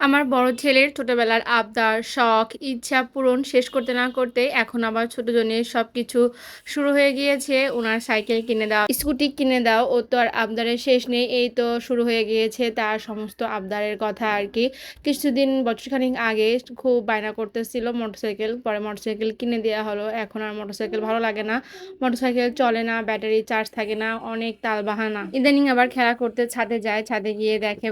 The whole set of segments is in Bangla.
আমার বড় ছেলের ছোটবেলার আবদার, শখ, ইচ্ছা পূরণ শেষ করতে না করতে এখন আবার ছোট জনের সবকিছু শুরু হয়ে গিয়েছে। ওনার সাইকেল কিনে দাও, স্কুটি কিনে দাও। ও তো আর আবদারের শেষ নেই। এই তো শুরু হয়ে গিয়েছে তার সমস্ত আবদারের কথা আরকি। কিছুদিন বছরখানেক আগে খুব বায়না করতেছিল মোটরসাইকেল। পরে মোটরসাইকেল কিনে দেওয়া হলো। এখন আর মোটরসাইকেল ভালো লাগে না। মোটরসাইকেল চলে না, ব্যাটারি চার্জ থাকে না, অনেক তালবাহানা। ইদানিং আবার খেলা করতে ছাদে যায়। ছাদে গিয়ে দেখে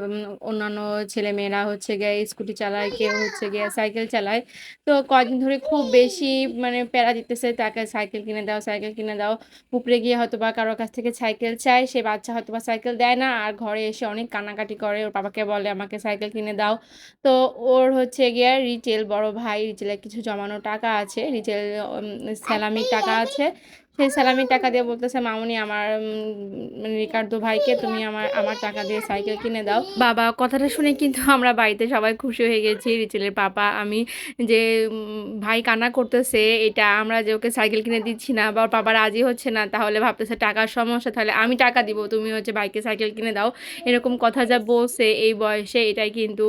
অন্যান্য ছেলেমেয়েরা হচ্ছে গিয়ে স্কুটি চালায়, কেউ হচ্ছে গিয়ে সাইকেল চালায়। তো কয়দিন ধরে খুব বেশি মানে প্যারা দিতেছে তাকে সাইকেল কিনে দাও, সাইকেল কিনে দাও। উপরে গিয়ে হয়তোবা কারোর কাছ থেকে সাইকেল চায়, সে বাচ্চা হয়তোবা সাইকেল দেয় না। আর ঘরে এসে অনেক কান্নাকাটি করে। ওর বাবাকে বলে আমাকে সাইকেল কিনে দাও। তো ওর হচ্ছে গিয়ে রিটেল বড় ভাই, রিটেলের কিছু জমানো টাকা আছে। রিটেল উম সেলামির টাকা আছে। সেই সেলামির টাকা দিয়ে বলতেছে, "মামুনি আমার মানে রিকার্দো ভাইকে তুমি আমার আমার টাকা দিয়ে সাইকেল কিনে দাও।" বাবা কথাটা শুনে কিন্তু আমরা বাড়িতে সবাই খুশি হয়ে গেছি। রিচেলের পাপা, আমি যে ভাই কান্না করতেছে এটা আমরা যে ওকে সাইকেল কিনে দিচ্ছি না বা বাবা রাজি হচ্ছে না তাহলে ভাবতেছে টাকার সমস্যা তাহলে আমি টাকা দিব তুমি হচ্ছে ভাইকে সাইকেল কিনে দাও। এরকম কথা যা বলছে এই বয়সে এটাই কিন্তু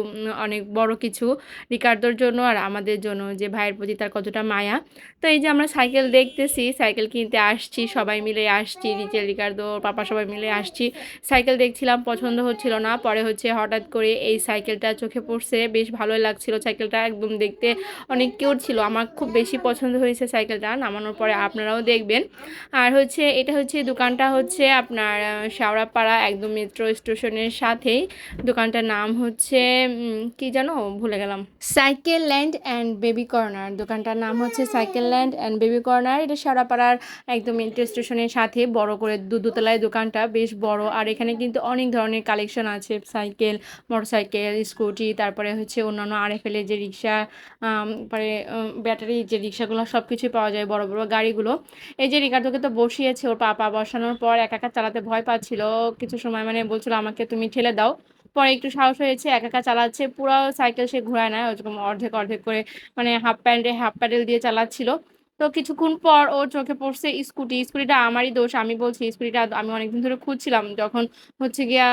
অনেক বড় কিছু রিকার্দোর জন্য আর আমাদের জন্য যে ভাইয়ের প্রতি তার কতটা মায়া। তো এই যে আমরা সাইকেল দেখতেছি, সাইকেল কিনতে আসছি, সবাই মিলে আসছি। রিচেল, রিকার্দো, পাপা সবাই মিলে আসছি। সাইকেল দেখছিলাম পছন্দ হচ্ছিল না। পরে হচ্ছে হঠাৎ করে এই সাইকেলটা চোখে পড়ছে। বেশ ভালোই লাগছিল সাইকেলটা একদম দেখতে অনেক কিউট ছিল। আমার খুব বেশি পছন্দ হয়েছে সাইকেলটা। নামানোর পরে আপনারাও দেখবেন। আর হচ্ছে এটা হচ্ছে দোকানটা হচ্ছে আপনার শেওড়াপাড়া একদম মেট্রো স্টেশনের সাথেই। দোকানটার নাম হচ্ছে কি যেন ভুলে গেলাম। Cycle land and baby corner. দোকানটার নাম হচ্ছে cycle land and baby corner. এটা শেওড়াপাড়ার একদম মেট্রো স্টেশনের সাথে বড় করে দু দোতলায় দোকানটা বেশ বড়। আর এখানে কিন্তু অনেক ধরনের কালেকশন আছে। সাইকেল, মোটরসাইকেল, স্কুটি তারপরে হচ্ছে অন্যান্য আরএফএল এর যে রিক্সা পরে ব্যাটারি যে রিক্সাগুলো সব কিছুই পাওয়া যায় বড়, বড় গাড়িগুলো। এই যে রিকার্দোকে তো বসিয়েছে ওর পাপা বসানোর পর একা, একা চালাতে ভয় পাচ্ছিল। কিছু সময় মানে বলছিল আমাকে তুমি ঠেলে দাও। পরে একটু সাহস হয়েছে একা, একা চালাচ্ছে। পুরো সাইকেল সে ঘুরায় না। ওরকম অর্ধেক, অর্ধেক করে মানে হাফ প্যান্টে হাফ প্যাডেল দিয়ে চালাচ্ছিল। তো কিছুক্ষণ পর ও চোখে পড়ছে স্কুটি। স্কুটিটা আমারই দোষ। আমি বলছি, স্কুটিটা আমি অনেকদিন ধরে খুঁজছিলাম। যখন হচ্ছে গিয়া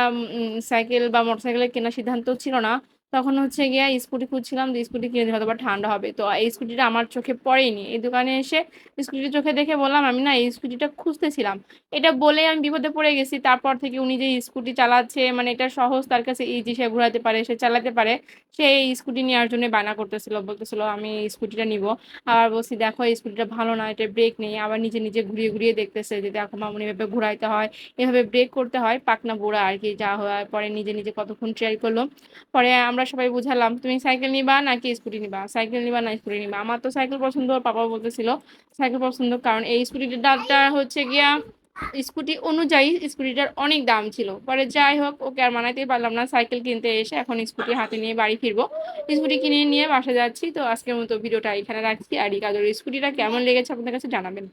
সাইকেল বা মোটরসাইকেলের কেনার সিদ্ধান্ত ছিল না। তখন হচ্ছে গিয়া স্কুটি খুঁজছিলাম যে স্কুটি কিনে দিলে হয়তোবা ঠান্ডা হবে। তো এই স্কুটিটা আমার চোখে পড়েনি এই দোকানে এসে স্কুটি চোখে দেখে বললাম, "আমি না এই স্কুটিটা খুঁজতেছিলাম।" এটা বলে আমি বিপদে পড়ে গেছি। তারপর থেকে উনি যে স্কুটি চালাচ্ছে মানে এটা সহজ তার কাছে ইজি সে ঘুরাতে পারে, সে চালাতে পারে। সে এই স্কুটি নেওয়ার জন্য বায়না করতেছিল। বলতেছিল, "আমি স্কুটিটা নিবো।" আবার বলছি, "দেখো এই স্কুটিটা ভালো না, এটা ব্রেক নেই।" আবার নিজে, নিজে ঘুরিয়ে, ঘুরিয়ে দেখতেছে যে, "দেখো মামুনি এভাবে ঘুরাইতে হয়, এভাবে ব্রেক করতে হয়।" পাকনা আর কি যা হয়। পরে নিজে, নিজে কতক্ষণ ট্রাই করল পরে আমরা সবাই বুঝালাম, "তুমি সাইকেল নিবা নাকি স্কুটি নিবা? সাইকেল নিবা না স্কুটি নিবা?" আমার তো সাইকেল পছন্দ। পাপাও বলতেছিল সাইকেল পছন্দ। কারণ এই স্কুটিটাটা হচ্ছে গিয়া স্কুটি অনুযায়ী স্কুটিটার অনেক দাম ছিল। পরে যাই হোক ওকে আর মানাইতেই পারলাম না। সাইকেল কিনতে এসে এখন স্কুটি হাতে নিয়ে বাড়ি ফিরবো। স্কুটি কিনে নিয়ে বাসা যাচ্ছি। তো আজকের মতো ভিডিওটা এখানে রাখছি। আর রিকার্দোর স্কুটিটা কেমন লেগেছে আপনাদের কাছে জানাবেন।